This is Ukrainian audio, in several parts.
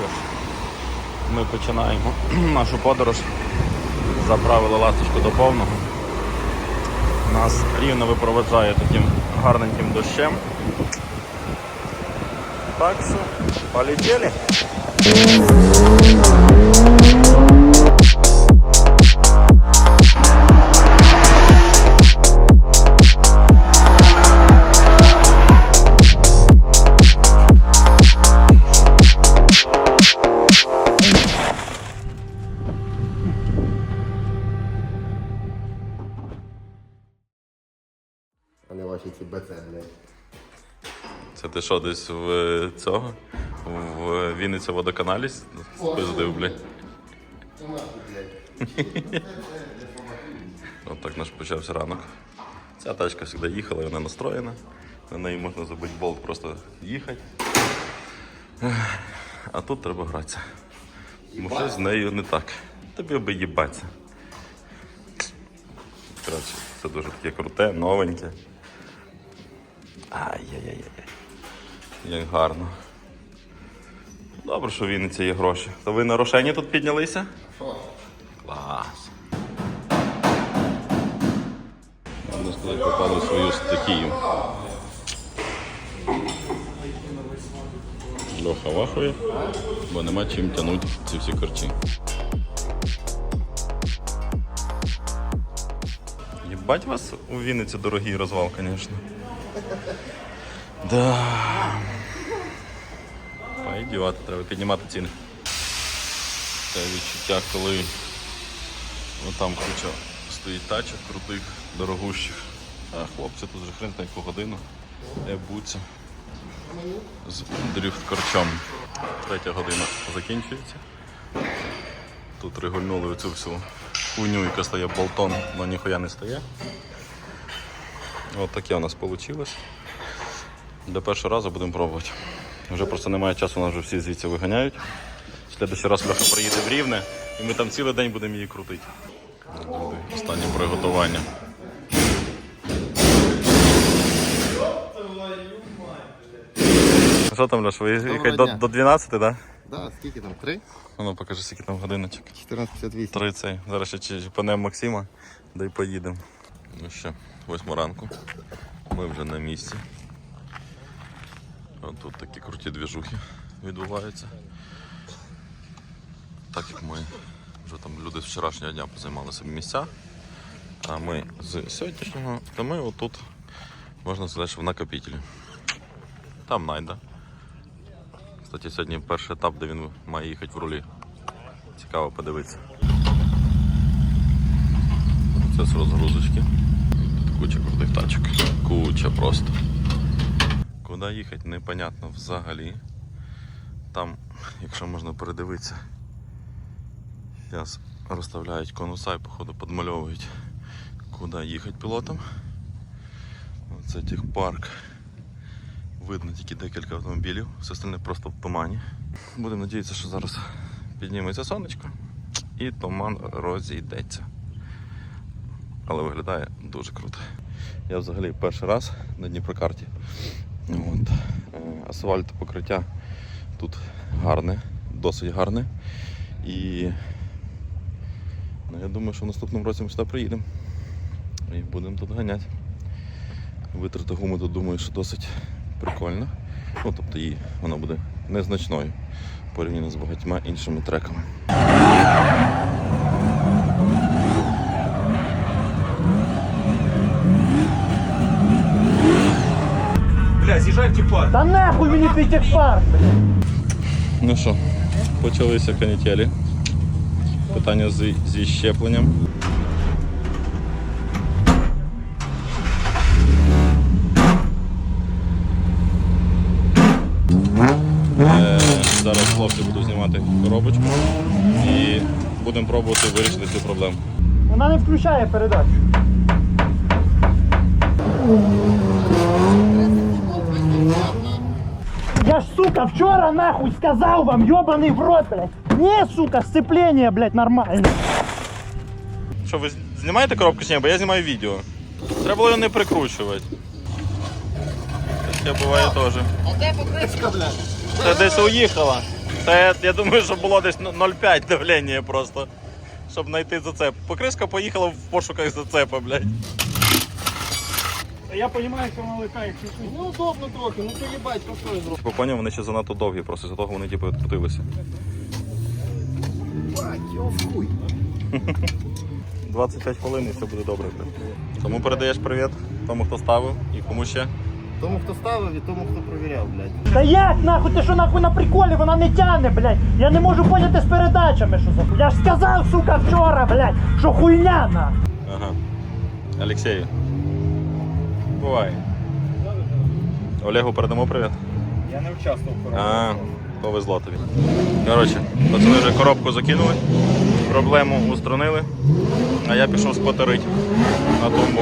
що ж, ми починаємо нашу подорож. Заправили ласточку до повного. Нас рівно випроваджає таким гарненьким дощем. Так що, полетіли. Це ти що десь в е, цього? В Вінниця водоканалі спиздив, блядь. От так наш почався ранок. Ця тачка завжди їхала, вона настроєна. На неї можна забити болт, просто їхати. А тут треба гратися. Бо щось з нею не так. Тобі би їбатися. Коротше, це дуже таке круте, новеньке. Ай-яй-яй-яй. Як гарно. Добре, що в Вінниці є гроші. То ви на рошені тут піднялися? Клас. Можна сказати, попали в свою стихію. Льоха вахує, бо нема чим тягнути ці всі корчі. Єбать вас у Вінниці дорогий розвал, звісно. Да. Пойдет, треба піднімати ціни. Це відчуття, коли ну, там куча стоїть тачок крутих, дорогущих. А хлопці тут вже хрен яку годину. Ебуться з дрифт корчом. Третя година закінчується. Тут регульнули оцю всю хуйню, яка стає болтон, але ніхуя не стає. От таке у нас вийшло. До першого разу будемо пробувати. Вже просто немає часу, нас вже всі звідси виганяють. В Следующий раз Леха приїде в Рівне, і ми там цілий день будемо її крутити. Останнє приготування. Що там, Леш, ви їхати до, до 12, так? Да? Да, скільки там? Три? А Ну, покажи, скільки там годиночок. 14.58. Три цей. Зараз ще чіпанемо Максима, да й поїдемо. Ну що, восьма ранку. Ми вже на місці. Тут такі круті двіжухи відбуваються. Так як ми вже там люди з вчорашнього дня позаймали собі місця. А ми з сьогоднішнього, то ми отут, можна сказати, що в накопителі. Там найда. Кстати, сьогодні перший етап, де він має їхати в рулі. Цікаво подивитися. Процес розгрузочки. Тут куча крутих тачок. Куча просто. Куди їхати, непонятно взагалі. Там, якщо можна передивитися, зараз розставляють конуса і походу підмальовують, куди їхати пілотам. Це техпарк. Видно тільки декілька автомобілів, все остальне просто в тумані. Будемо надіятися, що зараз підніметься сонечко і туман розійдеться. Але виглядає дуже круто. Я взагалі перший раз на Дніпрокарті. От. Асфальт покриття тут гарне, досить гарне. І ну, я думаю, що в наступному році ми сюди приїдемо і будемо тут ганяти. Витрати гуми тут думаю, що досить прикольно. Ну, тобто її вона буде незначною порівняно з багатьма іншими треками. Бля, з'їжджай в тіпар. Да нахуй мені твій блядь. Ну що, почалися канітелі. Питання з, зі щепленням. Е, зараз хлопці буду знімати коробочку і будемо пробувати вирішити цю проблему. Вона не включає передачу. Я ж, сука, вчора нахуй сказав вам, ёбаний в рот, блядь. Не, сука, сцепление, блядь, нормально. Що, ви знімаєте коробку чи ні? Бо я знімаю відео. Треба було його не прикручувати. Таке буває теж. А де покришка, блядь? Це десь уїхала. Це, я думаю, що було десь 0,5 давлення просто. Щоб знайти зацеп. Покришка поїхала в пошуках зацепа, блядь. Я розумію, що вона ликає. Ну удобно трохи, ну то їбать, ну що я зроблю? Типу, поняв, вони ще занадто довгі, просто з того вони типу відкрутилися. Бать, хуй. 25 хвилин і все буде добре. Тому передаєш привіт тому, хто ставив і кому ще. Тому хто ставив і тому хто провіряв, блядь. Та як нахуй, ти що нахуй на приколі, вона не тяне, блядь. Я не можу поняти з передачами, що за хуй. Я ж сказав, сука, вчора, блядь, що хуйня на. Ага. Олексію. Бувай. Олегу передамо привіт. Я не участвував в А, повезло тобі. Коротше, пацани вже коробку закинули, проблему устранили, а я пішов спотерить на тумбу.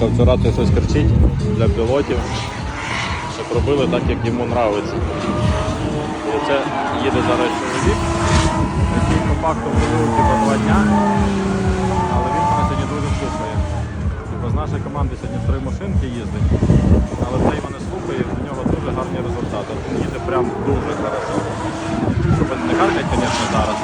Яка щось кричить для пілотів, щоб робили так, як йому подобається. І це їде зараз чоловік, який по факту провів типу, два дня, але він мене сьогодні дуже слухає. Типу, з нашої команди сьогодні три машинки їздить, але цей мене слухає, і в нього дуже гарні результати. Він їде прям дуже хорошо. Щоб не гаркать, звісно, зараз.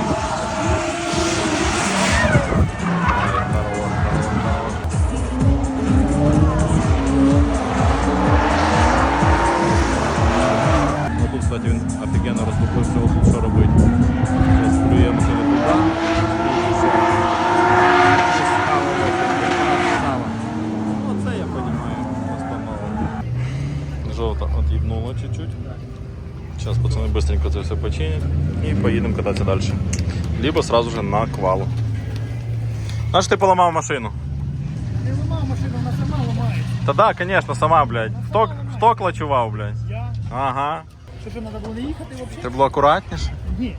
кстати, він офігенно розлупився, отут що робить. Зараз плюємо туди туди. І все. І ставимо сюди. Красава. Ну це я розумію, постанова. Жовта от'їбнула чуть-чуть. Зараз пацани быстренько це все починять і поїдемо кататися далі. Либо сразу же на квалу. Знаєш, ти поламав машину. Не ламав машину, вона сама ламається. Та да, конечно, сама, блядь. Хто, хто клачував, блядь? Я. Ага. Що ж, треба було не їхати взагалі? Треба було акуратніше. Ні.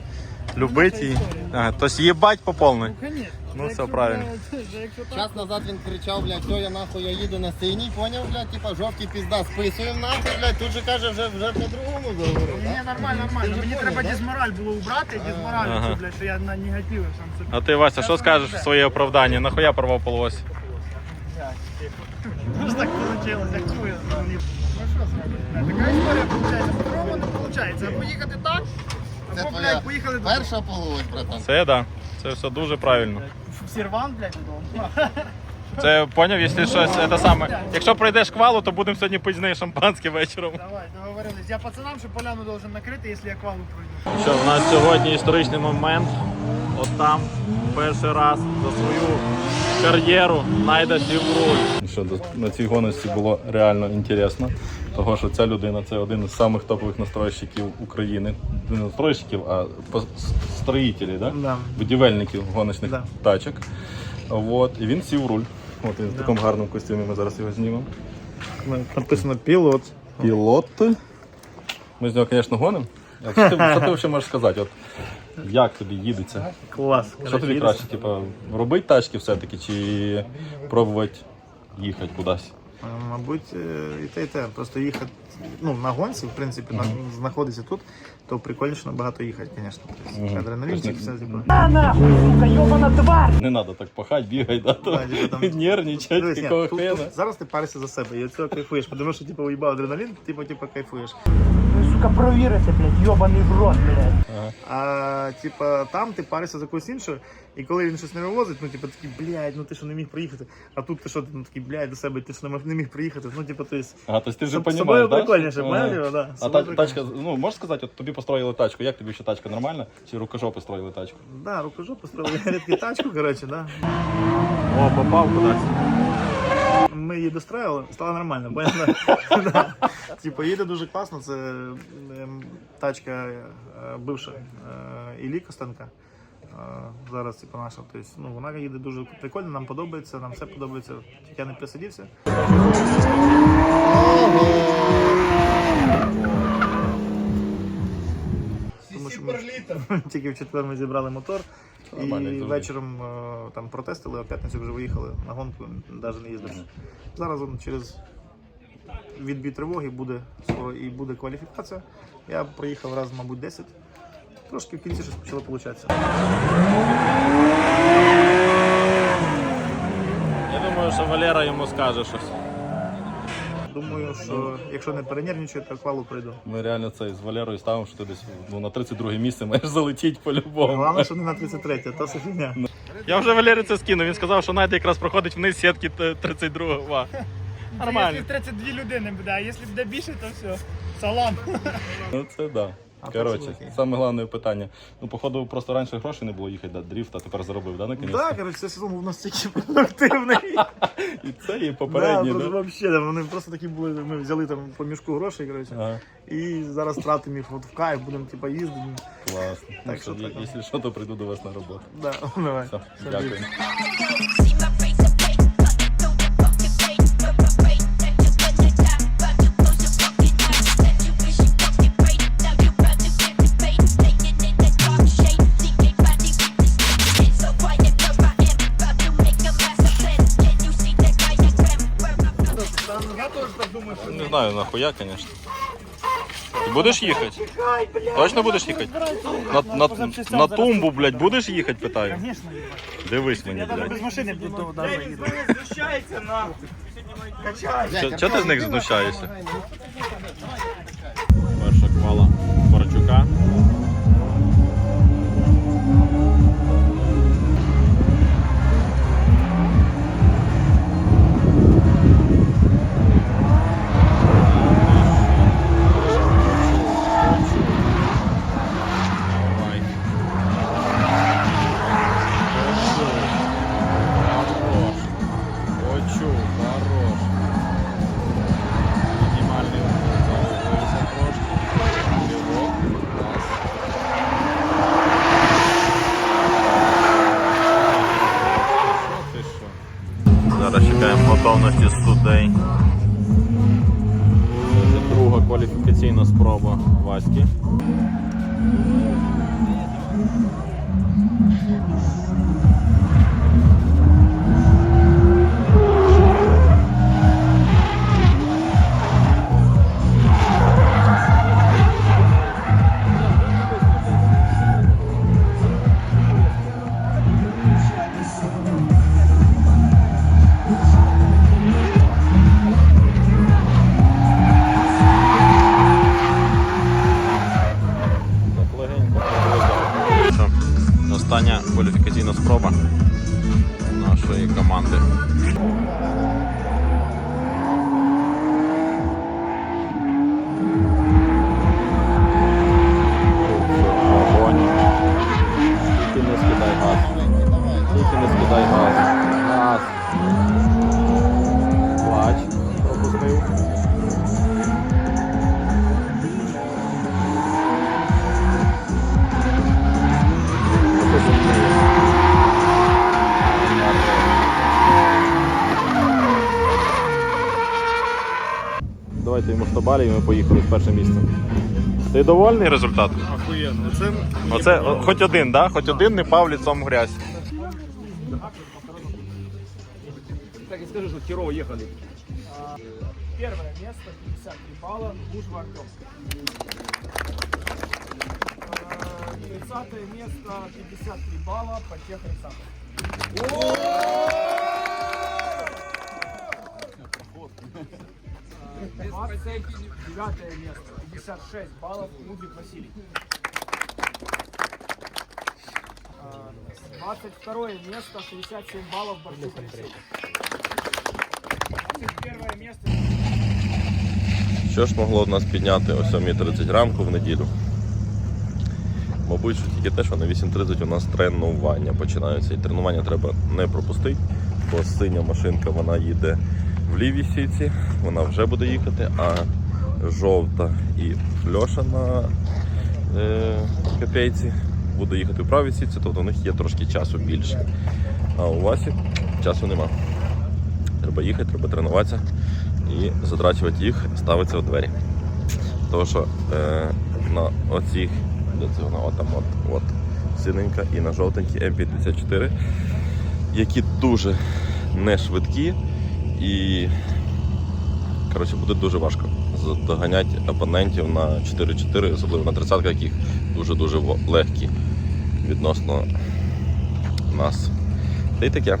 Любить її. Ага, тобто їбать по повній. Ну, звісно. Ну, все правильно. Так, Час назад він кричав, блядь, все, я нахуй, я їду на синій, поняв, блядь, типа жовтий пізда, списуємо нахуй, блядь, тут же каже, вже, вже по-другому заговорив. Ні, нормально, нормально. Мені понял, треба да? дизмораль було убрати, дизмораль, Ага. оцю, блядь, що я на негативі сам собі. А ти, Вася, що скажеш в своє оправдання? Нахуя порвав полось? Ну ж так вийшло, як чую. Ну що зробити? Така історія виходить. Виходить. Або їхати так, Це або, твоя блядь, поїхали до перша полось, братан. Це да. Це все дуже правильно. в серван, блядь, додому. Це поняв, якщо щось це саме. Якщо пройдеш квалу, то будемо сьогодні пити з нею шампанське вечором. Давай, договорились. Я пацанам, що поляну должен накрити, якщо я квалу пройду. Що, у нас сьогодні історичний момент. От там перший раз за свою кар'єру найде сів руль. Що на цій гоночці було реально інтересно. Того, що ця людина це один із самих топових настройщиків України. Не настройщиків, а строїтелів, да? Да. будівельників гоночних Да. тачок. От. І він сів руль. От він в такому гарному костюмі, ми зараз його знімемо. Написано пілот. Пілот. Ми з нього, звісно, гонимо. А Що ти, що ти взагалі можеш сказати? От, як тобі їдеться? Клас. Що тобі краще, типу, робити тачки все-таки чи пробувати їхати кудись? Мабуть, е, і те, і те. Просто їхати ну, на гонці, в принципі, на, знаходиться тут, то прикольніше набагато їхати, звісно. Тобто, Адреналінчик, все. А нахуй, сука, йобана тварь! Не треба так пахати, бігай, да, то Да, типу, там- нервничати, Дивись, ні, якого тут- хрена. тут зараз ти паришся за себе, і від цього кайфуєш, тому що типу, уїбав адреналін, типу, типу, кайфуєш. Ну, сука, провірити, блядь, йобаний в рот, блядь. А типа там ти паришся за когось іншого, і коли він щось не вивозить, ну типу такий, блядь, ну ти що не міг приїхати, а тут ти що ну, такий, блядь, до себе, ти що не міг приїхати. Ну, типу, то есть, Ага, тобто ти вже з розумієш, собою да? прикольніше, що- поняв, да, А собою та, тачка, ну можеш сказати, от тобі построїли тачку, як тобі ще тачка нормальна? Чи рукожопи строїли тачку? да, рукожоп построили рідкі тачку, коротше, да. О, попав кудись. Ми її достроїли, стало нормально, бо да. Типу, їде дуже класно. Це ем, тачка е, бивша е, Іллі Костенка. Е, Зараз типу, наша. Тобто, ну, вона їде дуже прикольно, нам подобається, нам все подобається. Тільки я не присидівся. Що. Тільки в четвер ми зібрали мотор. Нормально, і як вечором е, там протестили, а в п'ятницю вже виїхали на гонку, навіть не їздили. Зараз он через відбій тривоги буде скоро і буде кваліфікація. Я проїхав раз, мабуть, 10. Трошки в кінці щось почало получатися. Я думаю, що Валера йому скаже щось. Думаю, що якщо не перенервничаю, то квалу прийду. Ми реально це з Валерою ставимо, що ти десь ну, на 32 місце маєш залетіти по-любому. Головне, що не на 33, то це фігня. Я вже Валері це скинув. Він сказав, що Надя якраз проходить вниз сітки 32-го. Нормально. Якщо 32 людини буде, а якщо буде більше, то все. Салам. Ну це да. Коротше, саме головне питання. Ну, походу, просто раніше грошей не було їхати до дріфт, а тепер заробив, да, наконець? Так, коротше, цей сезон був настільки продуктивний. І це, і Да, попередній, просто да? вообще, да, вони просто такі були. Ми взяли там по мішку грошей, коротше, Ага, і зараз тратимо їх от в кайф, будемо типа їздити. класно. Ну, Так що що, так. якщо що, то прийду до вас на роботу. Да, давай. Все, дякую. Нахуя, конечно. Ти будеш їхати? Точно будеш їхати? На, на, на тумбу, блядь, будеш їхати, питаю? Звісно, Дивись мені, без блядь. машини буду навіть їду. Чо- Чого ти з них знущаєшся? і ми поїхали з перше місце. Ти довольний результат? Охуєнно. Оце, Оце хоч один, да? Хоч один не пав ліцом в грязь. Так і скажи, що херово їхали. Перше место, 53 бала, Лужва Артемск. 30 место, 53 бала, Потех Александров. 29 9 место, 56 баллов, Нудрик Василий. 22 место, 67 баллов, Борчук Алексей. 21 место. Що ж могло в нас підняти о 7.30 ранку в неділю? Мабуть, що тільки те, що на 8.30 у нас тренування починаються. І тренування треба не пропустити, бо синя машинка вона їде в лівій сіці, вона вже буде їхати, а жовта і Льоша на е, копейці буде їхати в правій сіці, тобто у них є трошки часу більше. А у Васі часу нема. Треба їхати, треба тренуватися і затрачувати їх, ставитися у двері. Тому що е, на оцих Де це вона? От от, от. Синенька і на жовтенькій М54, які дуже не швидкі і коротше, буде дуже важко доганяти опонентів на 4-4, особливо на 30 яких дуже-дуже легкі відносно нас. Та й таке.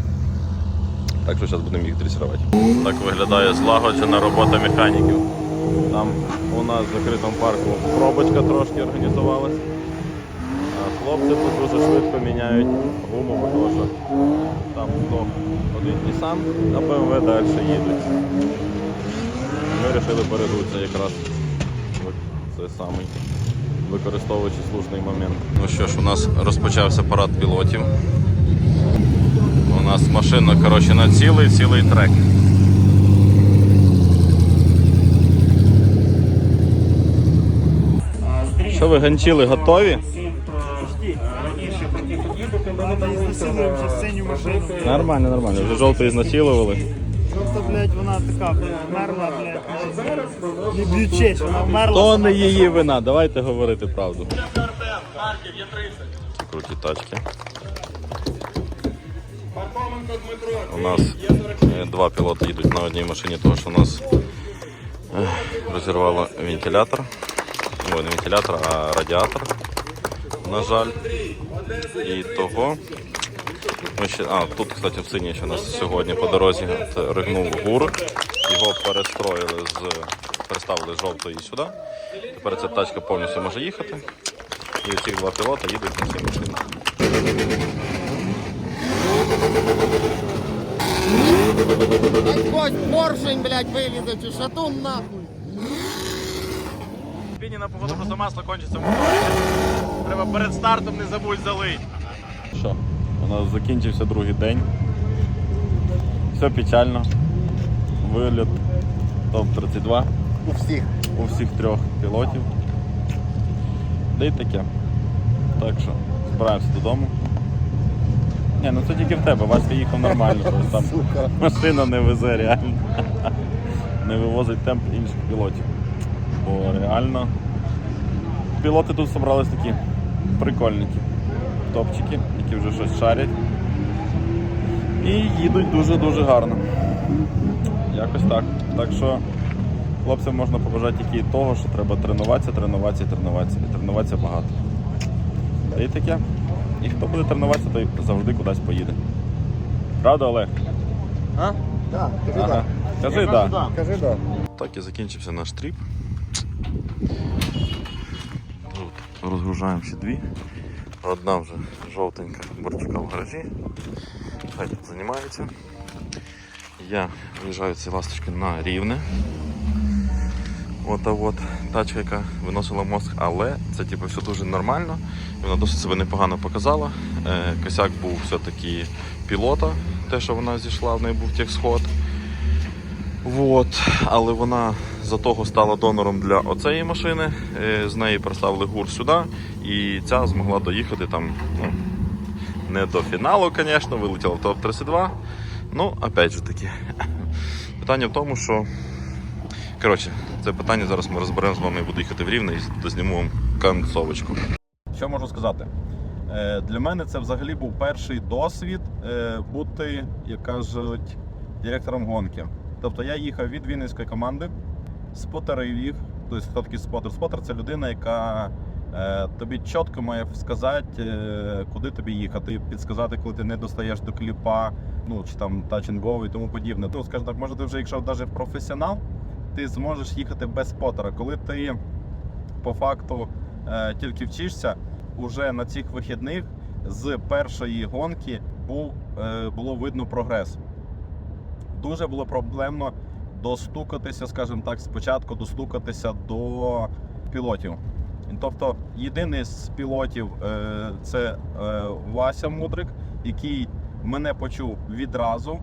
Так що зараз будемо їх дресувати. Так виглядає злагоджена робота механіків. Там у нас в закритому парку пробочка трошки організувалась. Хлопці тут дуже швидко міняють гуму, що там здох один Nissan, а BMW далі їдуть. Ми вирішили передутися якраз цей самий, використовуючи слушний момент. Ну що ж, у нас розпочався парад пілотів. У нас машина коротше, на цілий цілий трек. Що ви ганчили, готові? Синю машину. Нормально, нормально. Вже жовтий знасилували. Просто, блядь, вона така, блядь, вмерла, блядь. Не б'ючись, вона вмерла. То не її вина, давайте говорити правду. Круті тачки. У нас е, два пілоти їдуть на одній машині, тому що у нас е, розірвало вентилятор. Ой, не вентилятор, а радіатор. На жаль. І того. Ми ще, а, тут, кстати, в синій ще у нас сьогодні по дорозі ригнув гур. Його перестроїли з переставили з жовтої сюди. Тепер ця тачка повністю може їхати. І ці два пілота їдуть на цій машині. Поршень, блядь, вилізе, чи шатун нахуй. Піні на погоду просто масло кончиться. Треба перед стартом не забудь залить. Що? У нас закінчився другий день. Все печально. Виліт топ-32 У всіх. у всіх трьох пілотів. Да й таке. Так що, збираємося додому. Ні, ну це тільки в тебе, Васька їхав нормально, тобто там Сука. машина не везе реально. Не вивозить темп інших пілотів. Бо реально пілоти тут зібрались такі прикольники. Топчики, які вже щось шарять. І їдуть дуже-дуже гарно. Якось так. Так що хлопцям можна побажати тільки того, що треба тренуватися, тренуватися і тренуватися. І тренуватися багато. Та і таке. І хто буде тренуватися, той завжди кудись поїде. Правда, Олег? А? Так, кажи Ага. так. Кажи так. Да. Кажи так. Так і закінчився наш тріп. Тут розгружаємо ще дві. Одна вже жовтенька борчука в гаражі. Хай тут займається. Я виїжджаю ці ласточки на рівне. Ота от тачка, яка виносила мозг, але це типу, все дуже нормально. Вона досить себе непогано показала. Е, косяк був все-таки пілота, те, що вона зійшла, в неї був техсход. Вот. Але вона за того стала донором для оцеї машини. Е, З неї поставили гур сюди, і ця змогла доїхати там. Ну, не до фіналу, звісно, вилетіла в топ-32. Ну, опять же таки. Питання в тому, що. Коротше, це питання зараз ми розберемо з вами, буду їхати в Рівне і дозніму вам концовочку. Що можу сказати? Е, Для мене це взагалі був перший досвід е, бути, як кажуть, директором гонки. Тобто я їхав від Вінницької команди, спотерив їх. Тобто, хто такий спотер? Спотер це людина, яка е, тобі чітко має сказати, е, куди тобі їхати, підсказати, коли ти не достаєш до кліпа, ну чи там touch і тому подібне. Ну, скажімо так, може ти вже, якщо навіть професіонал, ти зможеш їхати без спотера. Коли ти по факту е, тільки вчишся, уже на цих вихідних з першої гонки був, було видно прогрес. Дуже було проблемно достукатися, скажімо так, спочатку достукатися до пілотів. Тобто, єдиний з пілотів е, це е, Вася Мудрик, який мене почув відразу.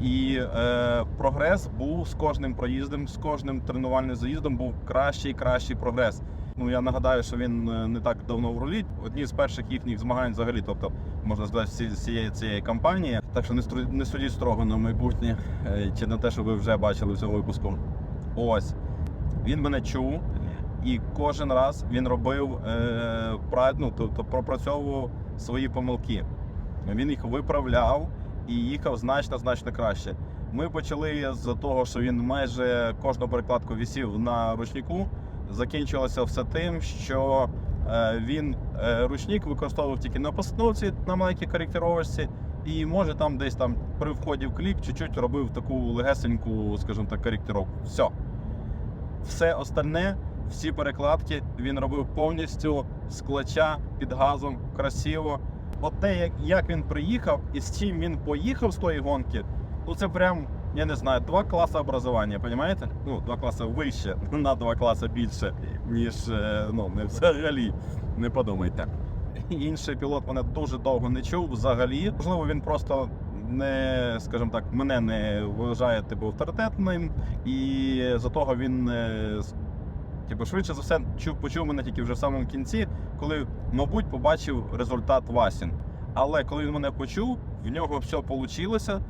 І е, прогрес був з кожним проїздом, з кожним тренувальним заїздом був кращий і кращий прогрес. Ну я нагадаю, що він е, не так давно в рулі. Одні з перших їхніх змагань, взагалі, тобто можна сказати, всі- всієї цієї кампанії. Так що не судіть строго на майбутнє е, чи на те, що ви вже бачили в цьому випуску. Ось він мене чув і кожен раз він робив е, ну, тобто пропрацьовував свої помилки. Він їх виправляв і їхав значно значно краще. Ми почали з того, що він майже кожну перекладку висів на ручнику. Закінчилося все тим, що він е, ручник використовував тільки на постановці на маленькій коректировочці, і може там десь там при вході в кліп чуть-чуть робив таку легесеньку, скажімо так, коректировку. Все. Все остальне, всі перекладки він робив повністю з клача під газом, красиво. От те, як він приїхав і з чим він поїхав з тої гонки, ну це прям, я не знаю, два класи образування, розумієте? Ну, два класи вище, на два класи більше, ніж е, ну, не взагалі. Не подумайте. Інший пілот мене дуже довго не чув взагалі. Можливо, він просто не, скажімо так, мене не вважає типу авторитетним, і за того він е, Типу, швидше за все, чув, почув мене тільки вже в самому кінці, коли, мабуть, побачив результат Васін. Але коли він мене почув, в нього все вийшло.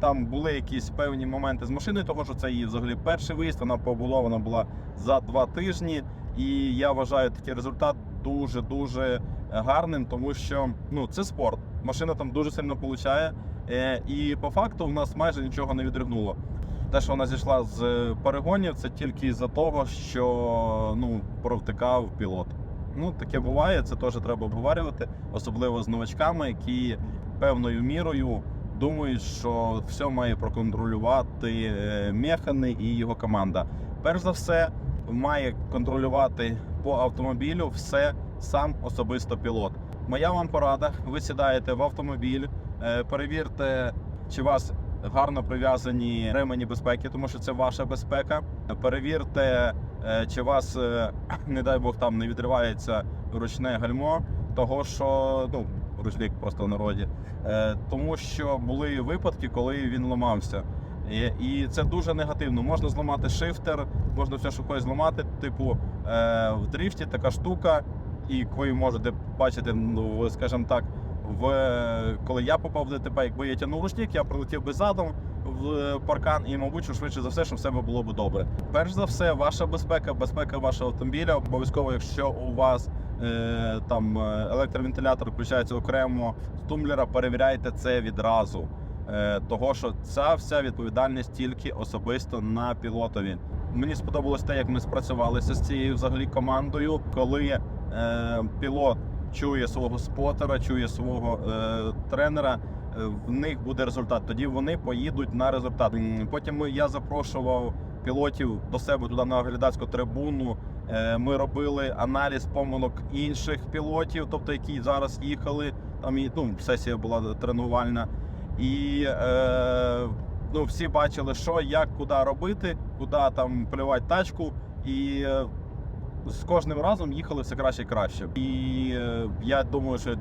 Там були якісь певні моменти з машиною, тому що це її взагалі перший виїзд, вона побудована була за два тижні. І я вважаю такий результат дуже-дуже гарним, тому що ну, це спорт. Машина там дуже сильно получає. Е, І по факту в нас майже нічого не відригнуло. Те, що вона зійшла з е, перегонів, це тільки із-за того, що ну, провтикав пілот. Ну, таке буває, це теж треба обговорювати, особливо з новачками, які певною мірою думають, що все має проконтролювати е, Механи і його команда. Перш за все, має контролювати по автомобілю все сам особисто пілот. Моя вам порада: ви сідаєте в автомобіль, е, перевірте, чи вас гарно прив'язані ремені безпеки, тому що це ваша безпека. Перевірте, е, чи вас, не дай Бог, там не відривається ручне гальмо, того що ну, ручник просто в народі. Е, Тому що були випадки, коли він ламався. І, це дуже негативно. Можна зламати шифтер, можна все, що хочеш зламати. Типу, е, в дрифті така штука, і ви можете бачити, ну, скажімо так, в, коли я попав в ДТП, якби я тягнув ручник, я прилетів би задом в паркан, і, мабуть, що швидше за все, що все було б добре. Перш за все, ваша безпека, безпека вашого автомобіля. Обов'язково, якщо у вас е, там е, електровентилятор включається окремо з тумблера, перевіряйте це відразу. Е, того, що ця вся відповідальність тільки особисто на пілотові. Мені сподобалось те, як ми спрацювалися з цією взагалі командою, коли е, пілот чує свого спотера, чує свого е, тренера. е, В них буде результат. Тоді вони поїдуть на результат. Потім я запрошував пілотів до себе туди на глядацьку трибуну. Е, Ми робили аналіз помилок інших пілотів, тобто які зараз їхали. Там і ну, сесія була тренувальна. І е, ну, всі бачили, що, як, куди робити, куди там плювати тачку. І е, з кожним разом їхали все краще і краще. І е, я думаю, що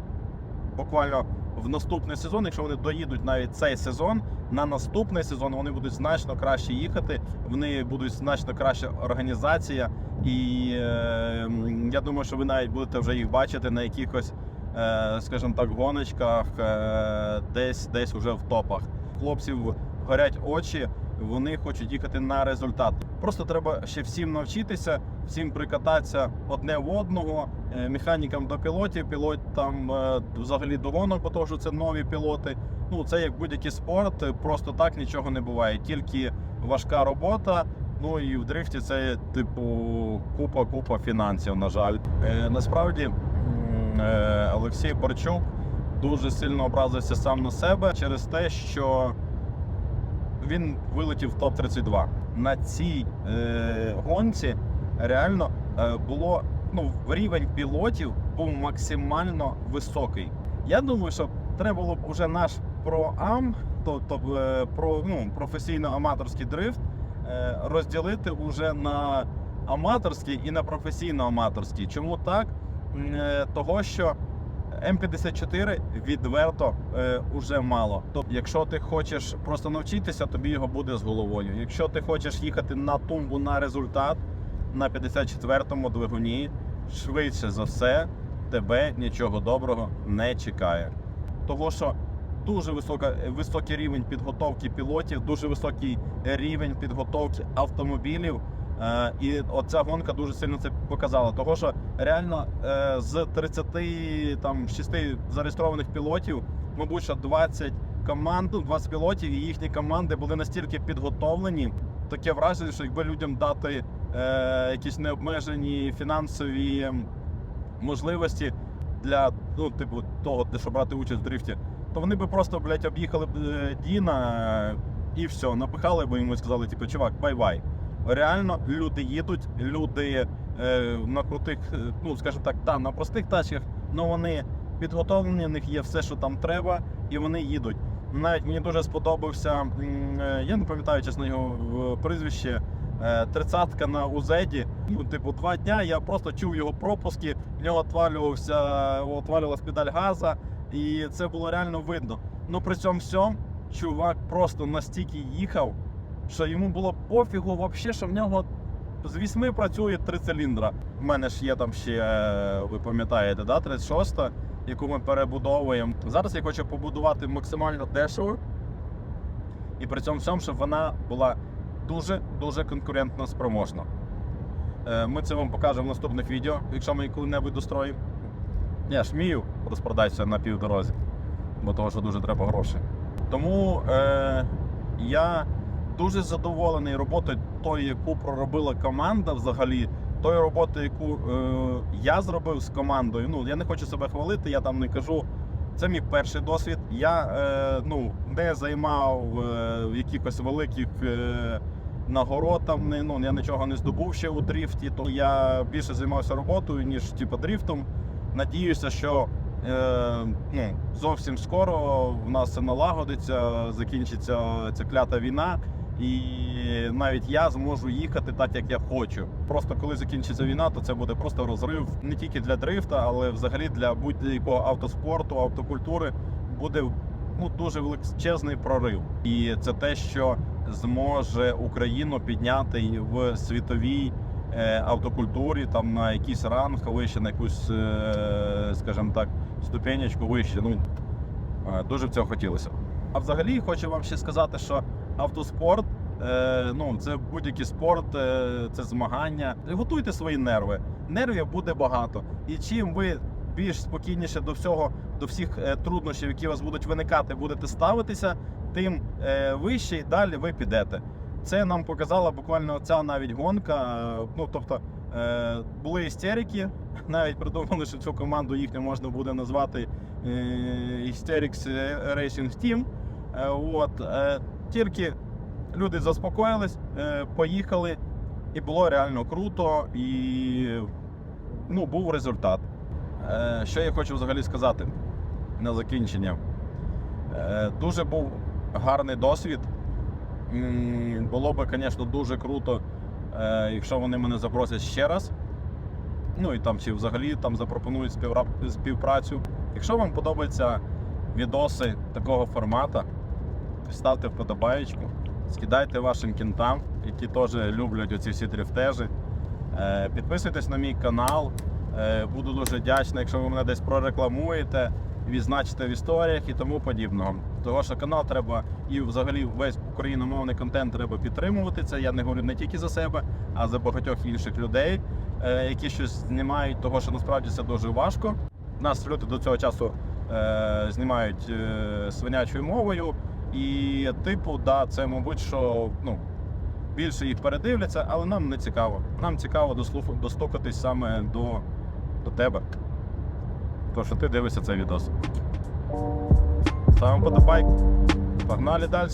буквально в наступний сезон, якщо вони доїдуть навіть цей сезон, на наступний сезон вони будуть значно краще їхати. Вони будуть значно краща організація. І е, я думаю, що ви навіть будете вже їх бачити на якихось, е, скажімо так, гоночках, е, десь десь уже в топах. Хлопців горять очі. Вони хочуть їхати на результат. Просто треба ще всім навчитися, всім прикататися одне в одного, механікам до пілотів, пілотам взагалі до гонок, бо то, що це нові пілоти. Ну це як будь-який спорт, просто так нічого не буває. Тільки важка робота. Ну і в дрифті це типу купа купа фінансів. На жаль, е, насправді е, Олексій Борчук дуже сильно образився сам на себе через те, що він вилетів в топ-32. На цій е, гонці реально е, було ну, рівень пілотів був максимально високий. Я думаю, що треба було б уже наш проам, тобто про ну, професійно-аматорський дрифт, е, розділити уже на аматорський і на професійно-аматорський. Чому так? Е, Того, що М54 відверто е, уже мало. Тобто, якщо ти хочеш просто навчитися, тобі його буде з головою. Якщо ти хочеш їхати на тумбу на результат на 54-му двигуні, швидше за все, тебе нічого доброго не чекає. Того, що дуже висока, високий рівень підготовки пілотів, дуже високий рівень підготовки автомобілів. Е, і оця гонка дуже сильно це показала. Того, що реально е, з 36 зареєстрованих пілотів, мабуть, що 20 команд, ну, 20 пілотів і їхні команди були настільки підготовлені. Таке враження, що якби людям дати е, якісь необмежені фінансові можливості для ну, типу, того, щоб брати участь в дрифті, то вони би просто, блядь, об'їхали б е, Діна е, і все, напихали б йому і сказали, типу, чувак, бай-бай. Реально, люди їдуть, люди е, на крутих, е, ну скажімо так, та, на простих тачках, але вони підготовлені, в них є все, що там треба, і вони їдуть. Навіть мені дуже сподобався, я не пам'ятаю чесно його прізвище, тридцятка на Узеді. Ну, типу, два дня я просто чув його пропуски, в нього отвалювався, отвалювалась педаль газа, і це було реально видно. Ну при цьому всьому чувак просто настільки їхав, що йому було пофігу, вообще, що в нього з вісьми працює три циліндра. У мене ж є там ще, е, ви пам'ятаєте, да, 36 яку ми перебудовуємо. Зараз я хочу побудувати максимально дешево. І при цьому всьому, щоб вона була дуже-дуже конкурентно спроможна. Е, Ми це вам покажемо в наступних відео, якщо ми коли-небудь достроїмо. Я ж вмію розпродатися на півдорозі, бо того, що дуже треба грошей. Тому е, я дуже задоволений роботою тої, яку проробила команда взагалі. Тої роботи, яку е, я зробив з командою. Ну, я не хочу себе хвалити, я там не кажу. Це мій перший досвід. Я е, ну, не займав е, якихось великих е, нагород, там, не, ну, я нічого не здобув ще у дрифті, то я більше займався роботою, ніж типу, дрифтом. Надіюся, що е, зовсім скоро в нас це налагодиться, закінчиться ця клята війна. І навіть я зможу їхати так, як я хочу. Просто коли закінчиться війна, то це буде просто розрив не тільки для дрифта, але взагалі для будь-якого автоспорту, автокультури буде ну, дуже величезний прорив. І це те, що зможе Україну підняти в світовій автокультурі, там на якийсь ранг вище, на якусь, е, скажімо так, ступенечку вище. Ну е, дуже б цього хотілося. А взагалі хочу вам ще сказати, що автоспорт. Е, ну, це будь-який спорт, е, це змагання. Готуйте свої нерви. Нервів буде багато. І чим ви більш спокійніше до всього, до всіх е, труднощів, які у вас будуть виникати, будете ставитися, тим е, вище і далі ви підете. Це нам показала буквально ця навіть гонка. Е, Ну тобто е, були істерики, навіть придумали, що цю команду їхню можна буде назвати е, Hysterics Racing Team. Е, От е, тільки люди заспокоїлись, е, поїхали, і було реально круто, і ну, був результат. Е, Що я хочу взагалі сказати на закінчення? Е, Дуже був гарний досвід. Було би, звісно, дуже круто, е, якщо вони мене запросять ще раз. Ну і там чи взагалі там запропонують співпрацю. Якщо вам подобаються відоси такого формату, ставте вподобаєчку, скидайте вашим кінтам, які теж люблять оці всі дрифтежі. Е, Підписуйтесь на мій канал. Е, Буду дуже вдячний, якщо ви мене десь прорекламуєте, відзначите в історіях і тому подібного. Того, що канал треба і взагалі весь україномовний контент треба підтримувати. Це я не говорю не тільки за себе, а за багатьох інших людей, е, які щось знімають, того що насправді це дуже важко. Нас люди до цього часу е, знімають е, свинячою мовою. І, типу, да, це, мабуть, що ну, більше їх передивляться, але нам не цікаво. Нам цікаво дослух- достукатись саме до, до тебе. То, що ти дивишся цей відос. Ставимо подобайку. Погнали далі.